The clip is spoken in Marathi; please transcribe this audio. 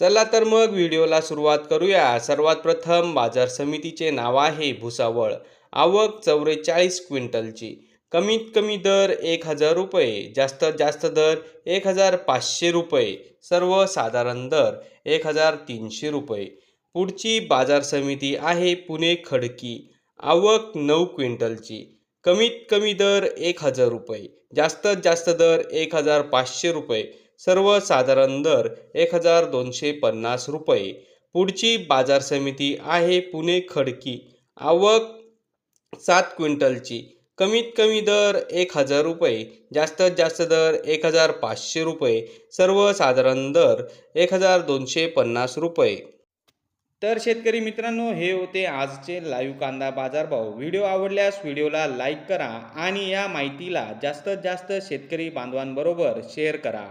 चला तर मग व्हिडिओला सुरुवात करूया. सर्वात प्रथम बाजार समितीचे नाव आहे भुसावळ. आवक चौवेचाळीस क्विंटलची. कमीत कमी दर एक हजार रुपये जास्तीत जास्त दर एक हजार पाचशे रुपये सर्वसाधारण दर एक हजार तीनशे रुपये. पुढची बाजार समिती आहे पुणे खडकी. आवक नऊ क्विंटलची. कमीत कमी दर एक हजार रुपये जास्तीत जास्त दर एक हजार पाचशे रुपये सर्वसाधारण दर एक हजार दोनशे पन्नास रुपये. पुढची बाजार समिती आहे पुणे खडकी. आवक सात क्विंटलची. कमीत कमी दर एक हजार रुपये. जास्तीत जास्त दर एक हजार पाचशे रुपये. सर्वसाधारण दर एक हजार दोनशे पन्नास रुपये. तर शेतकरी मित्रांनो हे होते आजचे लाईव्ह कांदा बाजारभाव. व्हिडिओ आवडल्यास व्हिडिओला लाईक करा आणि या माहितीला जास्तीत जास्त शेतकरी बांधवांबरोबर शेअर करा.